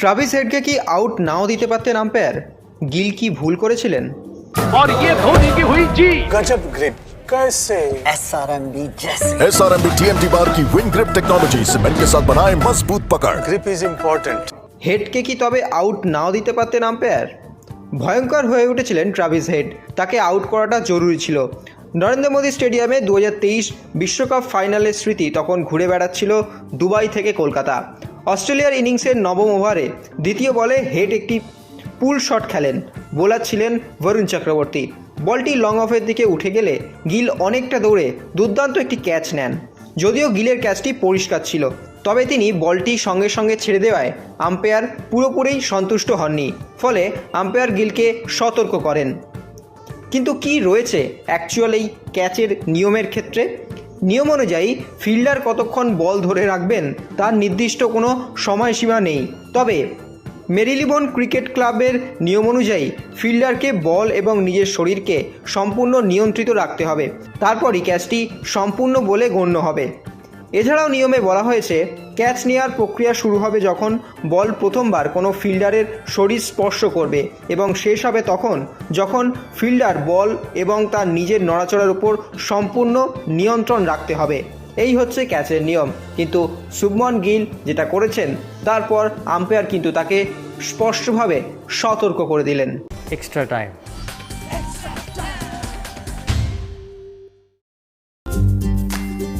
Travis হেডকে কি out now দিতে পারতেন আম্পায়ার গিল কি ভুল করেছিলেন और ये धोनी की हुई जी गजब ग्रिप कैसे एस आर एम बी जैसे S R M B T M T bar की विन ग्रिप टेक्नोलॉजी सीमेंट के साथ बनाए मजबूत पकड़ ग्रिप इज इम्पोर्टेंट হেডকে কি তবে আউট নাও দিতে পারতেন আম্পায়ার ভয়ঙ্কর হয়ে উঠেছিলেন ট্রাভিস হেড তাকে আউট করাটা জরুরি ছিল নরেন্দ্র মোদী স্টেডিয়ামে দু বিশ্বকাপ ফাইনালের স্মৃতি তখন ঘুরে বেড়াচ্ছিল দুবাই থেকে কলকাতা অস্ট্রেলিয়ার ইনিংসের নবম ওভারে দ্বিতীয় বলে হেড একটি পুল শট খেলেন। বোলার ছিলেন বরুণ চক্রবর্তী। বলটি লং অফের দিকে উঠে গেলে গিল অনেকটা দৌড়ে দুর্দান্ত একটি ক্যাচ নেন। যদিও গিলের ক্যাচটি পরিষ্কার ছিল, তবে তিনি বলটি সঙ্গে সঙ্গে ছেড়ে দেওয়ায় আম্পায়ার পুরোপুরি সন্তুষ্ট হননি, ফলে আম্পায়ার গিলকে সতর্ক করেন। কিন্তু কি রয়েছে অ্যাকচুয়াল এই ক্যাচের নিয়মের ক্ষেত্রে? নিয়ম অনুযায়ী ফিল্ডার কতক্ষণ বল ধরে রাখবেন তার নির্দিষ্ট কোনো সময়সীমা নেই। তবে, মেরিলিবন ক্রিকেট ক্লাবের নিয়ম অনুযায়ী ফিল্ডারকে বল এবং নিজের শরীরকে সম্পূর্ণ নিয়ন্ত্রিত রাখতে হবে। তারপরই ক্যাচটি সম্পূর্ণ বলে গণ্য হবে। এছাড়াও নিয়মে বলা হয়েছে ক্যাচ নেওয়ার প্রক্রিয়া শুরু হবে যখন বল প্রথমবার কোনো ফিল্ডারের শরীর স্পর্শ করবে এবং শেষ হবে তখন যখন ফিল্ডার বল এবং তার নিজের নড়াচড়ার উপর সম্পূর্ণ নিয়ন্ত্রণ রাখতে হবে। এই হচ্ছে ক্যাচের নিয়ম। কিন্তু শুভমন গিল যেটা করেছেন, তারপর আম্পায়ার কিন্তু তাকে স্পষ্টভাবে সতর্ক করে দিলেন। Extra time